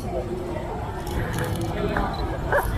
Thank you.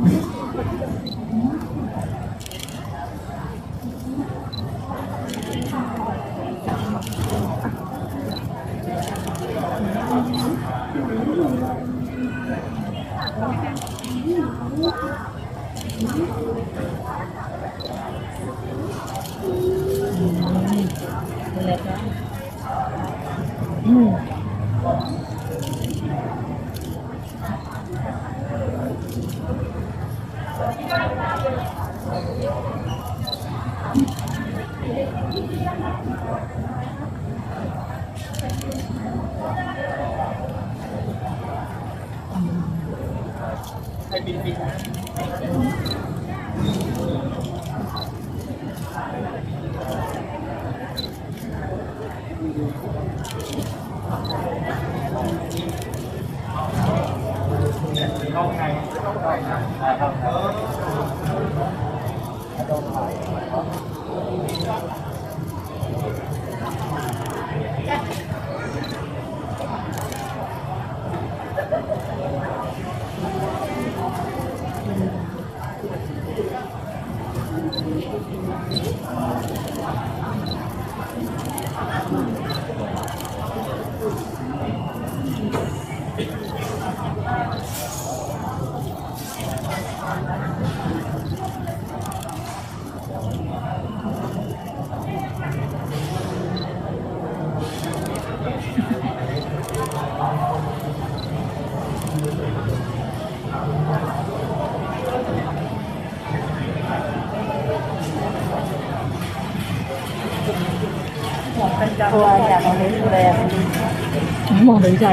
Hmm. Hmm. ตับ มองถึงใจ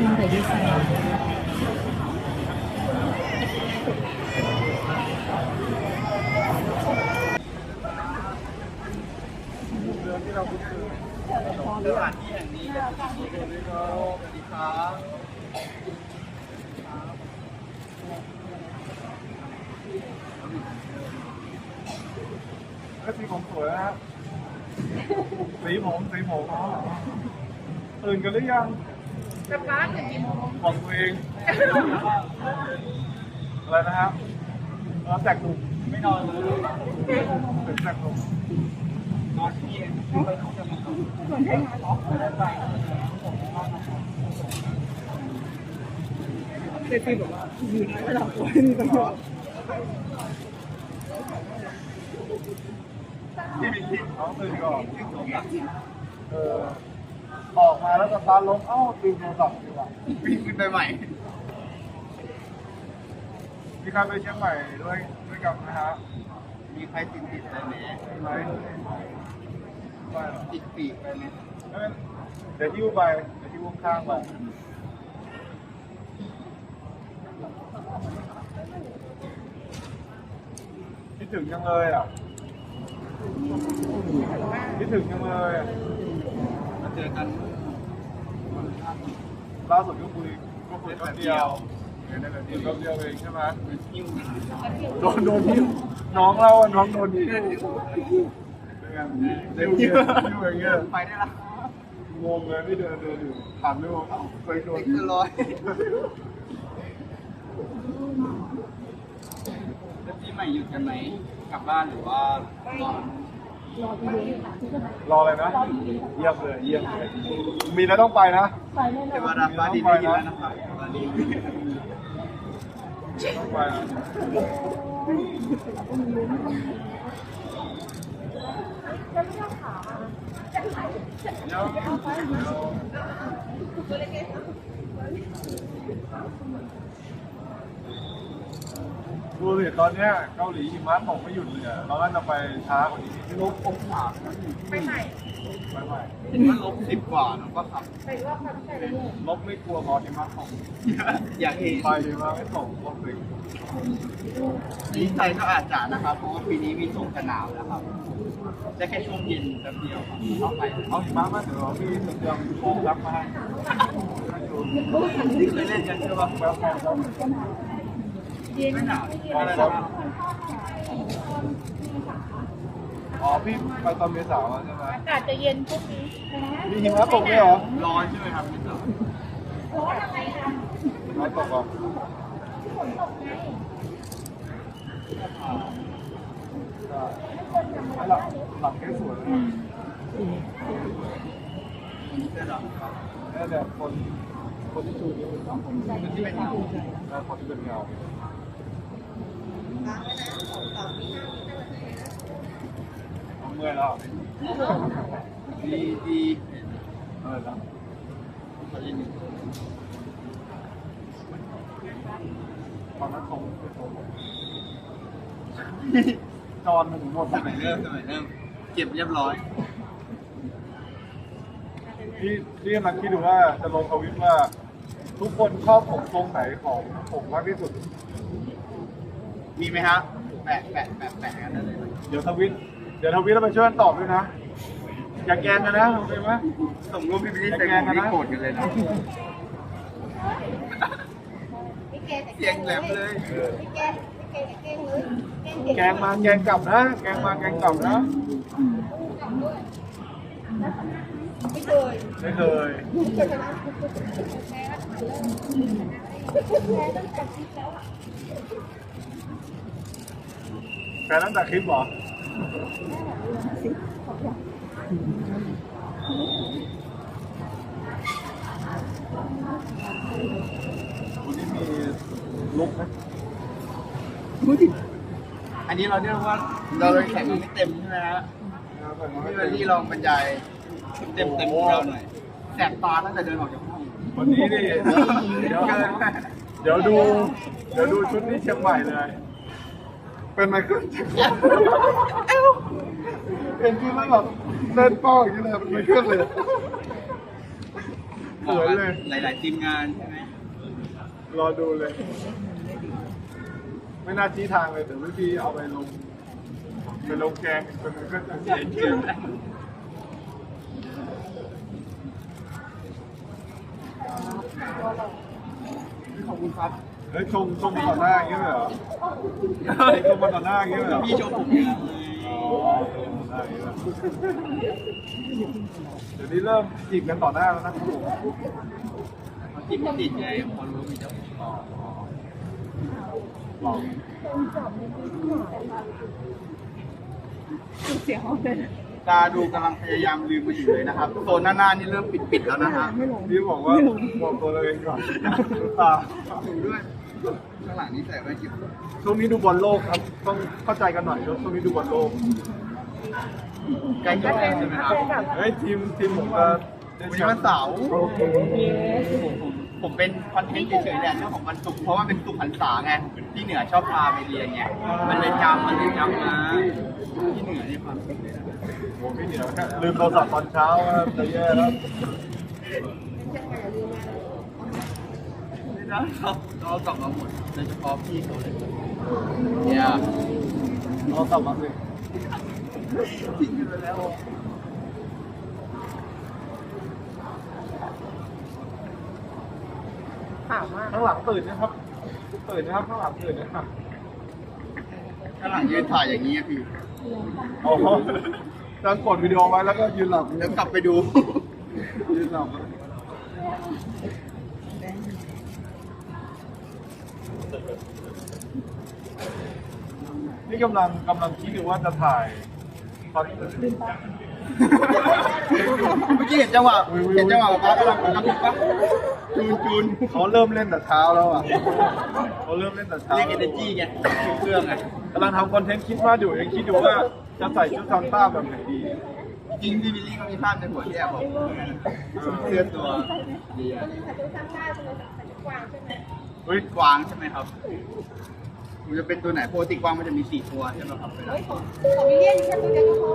มองแต่ดีไซน์สถานที่แห่งนี้เป็นสถานที่เดินด้วยสวัสดีครับก็สีผมสวยนะครับ สีผมสีผมตื่นกันหรือยังกลับบ้านถึงกี่โมงบอกตัวเอง อะไรนะครับเออแตกหนุ่มไม่นอนเลยเป็นแตกหนุ่มนอนที่นี่ไม่ต้องจะมาทำเต้นบอกว่าอยู่ในระดับตัวมีประโยชน์ ที่มีที่เขาตื่นก่อนเออออกมาแล้วก็ตาลงเอ้าตื่นโทรศัพท์ดีกว่าวิ่งขึ้นไปใหม่มีใครไปเชียงใหม่ด้วยด้วยกันนะฮะมีใครติดติดอะไรไหมไหมไปเหรอติดปีกไปไหมเอ้ยเดี๋ยวยิ้วไปเดี๋ยวยิ้วข้างไปคิดถึงยังเลยอะ คิดถึงยังเลยอมาเจอกันล่าสุดก็คุยก็คุยแป๊บเดียวเดียวนั่นแหละทีมรอบเดียวเองใช่ไหมโดนโดนที่น้องเราอะน้องโดนที่เป็นไงเดี๋ยวเยอะอยู่อย่างเงี้ยไปได้ละงงเลยที่เดินเดินอยู่ถามด้วยว่าเอ้าเคยโดนเอ็กซ์ร้อยแล้วปีใหม่หยุดกันไหมกลับบ้านหรือว่า รออะไรนะ เยี่ยมเลย เยี่ยมเลย มีแล้วต้องไปนะเทวดาฟ้าดินได้ยินแล้วนะครับฟ้าดินต้องไปนะเดี๋ยว ดูสิตอนเนี้ยเกาหลีหิมะตกไม่หยุดเลยอะเราน่าจะไปช้ากว่านี้ลบองศาไปใหม่ไปใหม่เห็นว่าลบสิบกว่าเนอะก็ขับไปรอบครั้งใช่ไหมลบไม่กลัวพอหิมะตกอยากเห็นไปหิมะไม่ตกลบเลยดีใจก็อาจจะนะครับ เพราะว่าปีนี้มีสงกรานต์นะครับได้แค่ช่วงเย็นแป๊บเดียวครับเข้าไปเอาหิมะมาเดี๋ยวเราพี่สุดยอดโค้งรับมาให้ที่เคยเล่นกันใช่ปะ อะไรนะครับอ๋อพี่ไปตอนเมษามาใช่ไหมอากาศจะเย็นพวกนี้มีหิมะตกด้วยเหรอร้อนใช่ไหมครับพี่สาวหิมะตกเหรอหลับหลับแค่สวยเลยเสื้อดำครับแล้วแต่คนคนที่ชูนิ้วเป็นสองคนที่เป็นเงาแล้วคนที่เป็นเงา เอาเมื่อยแล้วดีดีเออแล้วมาเล่นอยู่ตอนนั้นคงจอนมันหมดสมัยเริ่มสมัยเริ่มเก็บเรียบร้อยพี่พี่กำลังคิดดูว่าจะลงทวิตว่า ทุกคนชอบผมทรงไหนของผมมากที่สุด มีไหมฮะแปะแปะแปะแปะกันได้เลยเดี๋ยวทวิตเดี๋ยวทวิตเราไปช่วยกันตอบด้วยนะ อย่าแกล้งกันนะโอเคไหมส่งรูปพี่บิลลี่ใส่กลุ่มนี้โกรธกันเลยนะเสียงแหลมเลยแกล้งมาแกล้งกลับนะ แกล้งมาแกล้งกลับนะ ไม่เคยไม่เคยแฟนตั้งแต่คลิปเหรอวันนี้มีลุกไหมอันนี้เราเรียกว่าเราเลยแข่งไม่เต็มใช่ไหมฮะพี่บิลลี่ลองบรรยาย เต็มเต็มของเราหน่อยแสบตาตั้งแต่เดินออกจากห้องวันนี้นี่เดี๋ยวเดี๋ยวดู เดี๋ยวดูชุดที่เชียงใหม่เลย เป็นไมเคิลแจ็คสันเป็นชุดแล้วแบบเล่นเป้าอย่างนี้เลยเป็นไมเคิลเลยสวยเลย หลาย ๆ ทีมงานใช่ไหมรอดูเลย ไม่น่าชี้ทางเลยแต่วิธีเอาไปลงไปลงแกงเป็นไมเคิลแจ็คสัน ชื่ออะไร ขอบคุณครับเฮ้ยชมชมต่อหน้าอย่างเงี้ยเหรอเฮ้ยชมมาต่อหน้าอย่างเงี้ยเหรอพี่โชว์ผมเนี่ยอ๋อได้ครับเดี๋ยวนี้เริ่มจีบกันต่อหน้าแล้วนะครับผมมันจิบไม่ติดไงพอรู้มีเจ้าของหลอกเสียงห้องเลย ตาดูกำลังพยายามลืมมาอยู่เลยนะครับโซนหน้าๆนี่เริ่มปิดๆแล้วนะฮะพี่บอกว่าบอกตัวเราเองก่อนตาดูด้วยข้างหลังนี่ใส่ไว้จิบช่วงนี้ดูบอลโลกครับ ต้องเข้าใจกันหน่อยช่วงนี้ดูบอลโลกใกล้จบแล้วใช่ไหมครับเฮ้ยทีมทีมผมจะได้วันแชนี้มวันป์เสาร์ ผมเป็นคอนเทนต์เฉยๆแหละเรื่องของวันศุกร์เพราะว่าเป็นศุกร์พรรษาไงที่เหนือชอบพาไปเรียนไงมันเลยจำมันเลยจำมาที่เหนือนี่ความสุขเลยนะโอ้พี่เหนียวแค่ลืมโทรศัพท์ตอนเช้าครับจะแย่แล้วไม่ได้ครับเรากลับมาหมดโดยเฉพาะพี่เขาเลยเนี่ยโทรศัพท์มาสิทิ้งไปแล้ว ถามว่าข้างหลังตื่นนะครับตื่นนะครับข้างหลังตื่นนะครับข้างหลังยืนถ่ายอย่างนี้อะพี่อ๋อจังกดวิดีโอไว้แล้วก็ยืนหลับแล้วกลับไปดู ยืนหลับนี่กำลังกำลังคิดอยู่ว่าจะถ่ายตอนเมื่อกี้เห็นจังหวะเห็นจังหวะป้ากำลังกระพริบปะ จูนจูนเขาเริ่มเล่นแต่เช้าแล้วอะเขาเริ่มเล่นแต่เช้าเรียกเอเนจีไงเครื่องไงกำลังทำคอนเทนต์คิดว่าอยู่ยังคิดอยู่ว่าจะใส่ชุดซานต้าแบบไหนดี จริงพี่บิลลี่ก็มีภาพในหัวที่แอบบอกเสื้อตัวดีอะใส่ตัวซ้ำได้ตัวใส่กวางใช่ไหมเฮ้ยกวางใช่ไหมครับมันจะเป็นตัวไหนปกติกวางมันจะมีสี่ตัวใช่ไหมครับเฮ้ยของของวิลเลียนแค่ตัวเดียวก็พอ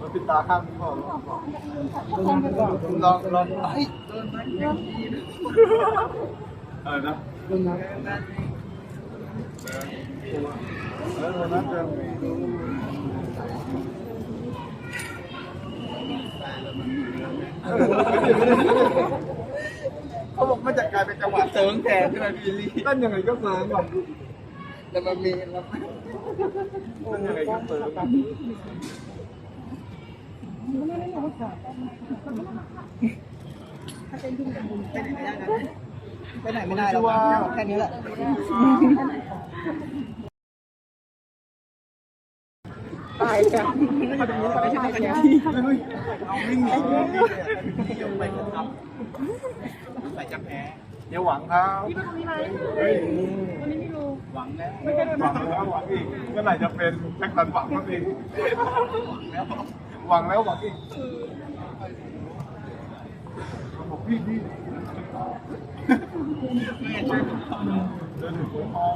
มันปิดตาข้างนี้พอล้วลองลองเฮ้ยอะไรนะแล้ววันะมีเขาบอกมันจะกลายเป็นจังหวะเซิร์งแทนใช่ไหมพี่ลลี่เต้นยังไงก็เซิร์ฟแบบแล้วมันมีแล้วมันต้นยังไงก็เซิร์ฟ ไปไหนไม่ได้แล้วแค่นี้แหละ ตายจ้ะไมาตรงนี้ไม่ใช่กันยาเอาไม่มีที่ยกไปครับใส่จะแพ้เดี๋ยวหวังครับนี่เป็นตรงนี้ไหมวันนี้ไม่รู้ หวังแล้ว ไม่ใช่หวังแล้วหวังอีกเมื่อไหร่จะเป็นแจ็คสันหวังสักที หวังแล้วหวังอีกบอกพี่พี่ไม่ใช่วยผมทำเดินถึงหัวทอง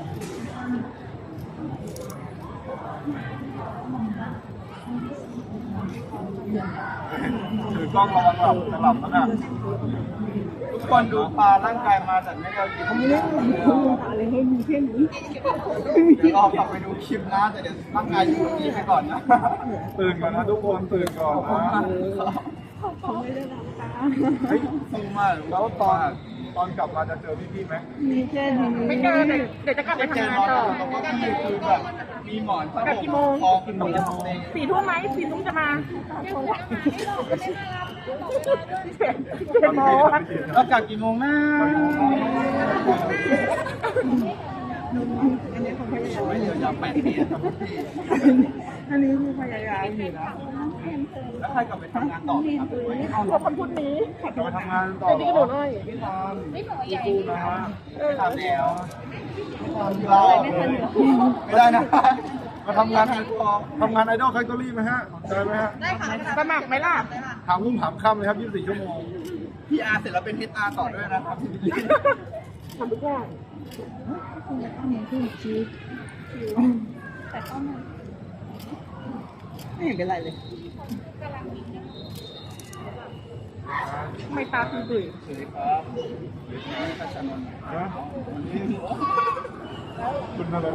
ถือกล้องระวังหลับจะหลับแล้วน่ะทุกคนดูปลาร่างกายมาแต่ไม่ได้กินเดี๋ยวรอกลับไปดูคลิปนะแต่เดี๋ยวร่างกายอยู่ตรงนี้ไปก่อนนะ ตื่นก่อนนะทุกคนตื่นก่อนนะเฮ้ยสู้มากแล้วตอน ตอนกลับมาจะเจอพี่พี่ๆไหมไม่เจอเดี๋ยวเดี๋ยวจะกลับไปไปเจอทำงานนอนต่อตรงก็คือคือแบบมีหมอนผ้าห่มคอคุณหมอนเตียงสี่ทุ่มไหมสี่ทุ่มจะมาเจ็ดโมงแล้วกลับกี่โมงนะอันนี้ของพยายามไม่เดี๋ยวยาวแปดเดือนครับพี่ อันนี้คือพยายามอยู่นะแล้วใครกลับไปทำงานต่อครับพวกคนพูดนี้จะไปทำงานต่อนี่กระโดดเลยไม่ทำไม่สู้นะฮะไม่ทำแล้วเราไม่ได้นะมาทำงานทำงานไอดอลแฟคทอรี่ไหมฮะเจไหมฮะสมัครไหมล่ะถามรุ่งถามค่ำเลยครับ 24 ชั่วโมงพี่อาเสร็จแล้วเป็นเฮดอาต่อด้วยนะครับพี่บิลลี่ทำทุกอย่าง ไม่เห็นเป็นไรเลยไม่ตาคือดุยสวัสดีครับนี่พัชนนท์นะคุณอะไร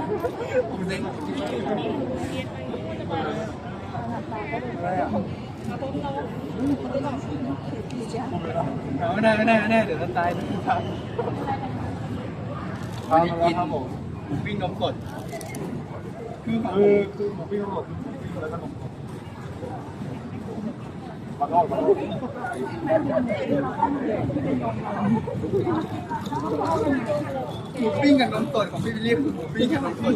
ผมเด้งไม่ได้ไม่ได้ไม่ได้เดี๋ยวจะตายนะครับทานมาแล้วครับผม วิ่งนมสดคือของคือคือหมูปิ้งทั้งหมดปิ้งแล้วก็นมสดมาลอกมาลอกหมูปิ้งกับนมสดของพี่วิลลี่คือหมูปิ้งกับนมสด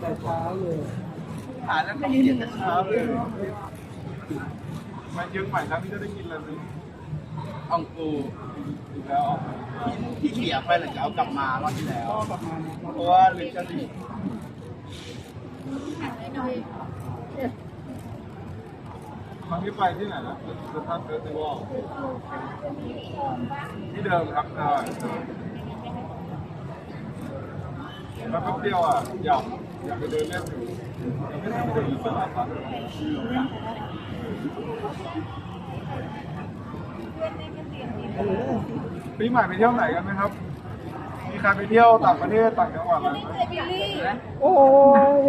แต่เช้าเลยหาแล้วก็เขียนแต่เช้าเลยมาเชียงใหม่ครั้งนี้จะได้กินอะไรไหมอ่องปูอีกแล้ว ที่ที่เสียไปหลังจากเอากลับมารอบที่แล้วเพราะว่าลืมจะรีบครั้งนี้ไปที่ไหนนะสถานเฟสติวัลที่เดิมครับใช่แล้วแป๊บเดียวอะอยากอยากไปเดินเล่นอยู่ยังไม่ปี ใหม่ไปเที่ยวไหนกันไหมครับ มีใครไปเที่ยวต่างประเทศต่างจังหวัดไหมโอ้ย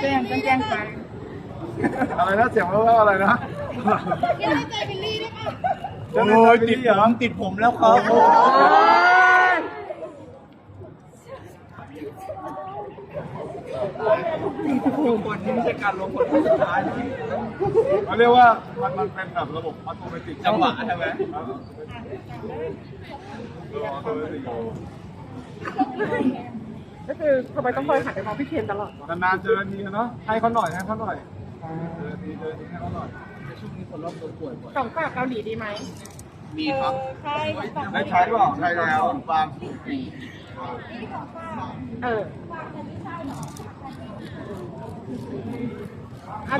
แจ้งแจ้งแจ้งไปอะไรนะเสียงว่าอะไรนะโอ้ยติดผมติดผมแล้วครับ คนนี้ไม่ใช่การลงคนสุดท้ายเขาเรียกว่ามันมันเป็นแบบระบบอัตโนมัติจังหวะใช่ไหมก็คือทำไมต้องคอยหันไปมองพี่เคนตลอดนานๆเจอทีเนาะให้เขาหน่อยให้เขาหน่อยเจอทีเจอทีให้เขาหน่อยช่วงนี้คนรอบตัวป่วยบ่อยของฝากเกาหลีดีไหมมีครับได้ใช้เปล่าใช่แล้วบางปี เออ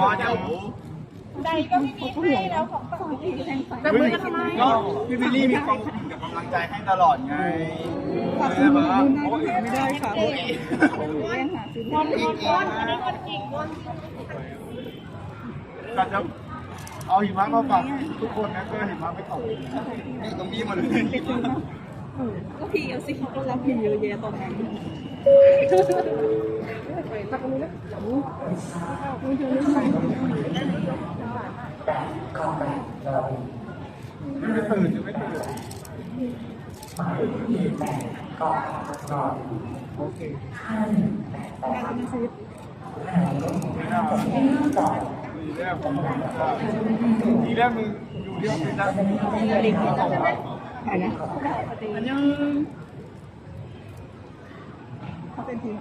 ก็เดี๋ยวแล้วมือทำไมก็พี่บิลลี่มีความอบอุ่นกับกำลังใจให้ตลอดไงใช่ไหมโอ้ยไม่ได้ค่ะโอ้ยแจ้งหาซื้อคนคนคนอันนี้คนจริงคนก็จะเอาหิมะมาฝากทุกคนนะเพื่อหิมะไม่ตกนี่ตรงนี้มันเลย ก็พี่เอาสิก็รับพี่เยอะแยะตอนนั้นไม่ตื่นจะไม่ตื่นโอเคไม่น่าทีแรกผมทีแรกมึงอยู่ที่ ออฟฟิศนะใครนะอันยังเขาเป็นทีม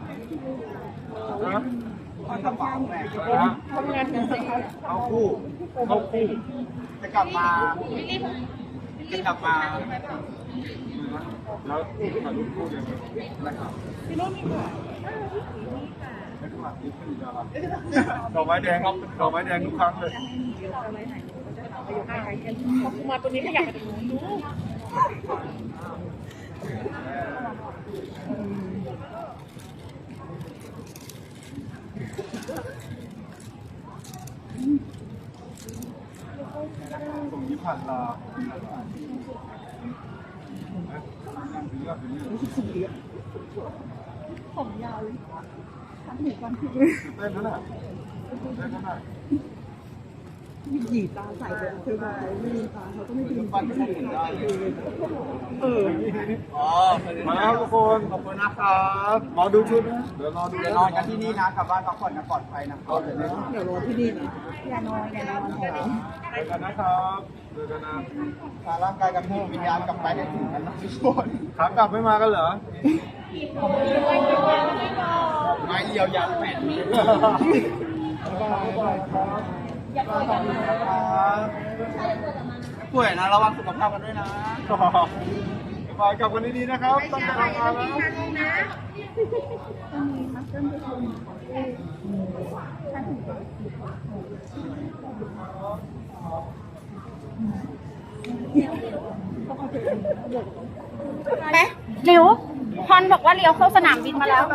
นะเขาทำบ้างแหละทำงานกันสิเอาคู่เอาคู่จะกลับมาจะกลับมาแล้วถ่ายรูปคู่เดียวกันนะครับดอกไม้แดงดอกไม้แดงทุกครั้งเลยพอกูมาตัวนี้ขยับไปตรงนู้นดู ส่งที่ผ่านตาผมยาวเลยทั้งหูกันที่เต้นนั่นแหละเต้นนั่นแหละ หยีตาใส่ไปเธอไปไม่มีตาเขาก็ไม่ดีปั้นคนอื่นได้เอออ๋อมาแล้วทุกคนขอบคุณนะครับรอดูชุดนะเดี๋ยวรอดูเดี๋ยวนอนกันที่นี่นะกลับบ้านพักผ่อนนะปลอดภัยนะครับเดี๋ยวรอที่นี่นะอย่านอนอย่านอนเจอกันนะครับเจอกันนะพาร่างกายกับผู้วิญญาณกลับไปได้ถึงกันนะทุกคนขากลับไม่มากันเหรอมาเยียวยาแผ่นนี้ ป่วยนะระวังสุขภาพกันด้วยนะฝากกลับกันดีๆนะครับตั้งใจทำงานนะไปเร็วพอนบอกว่าเลี้ยวเข้าสนามบินมาแล้วเ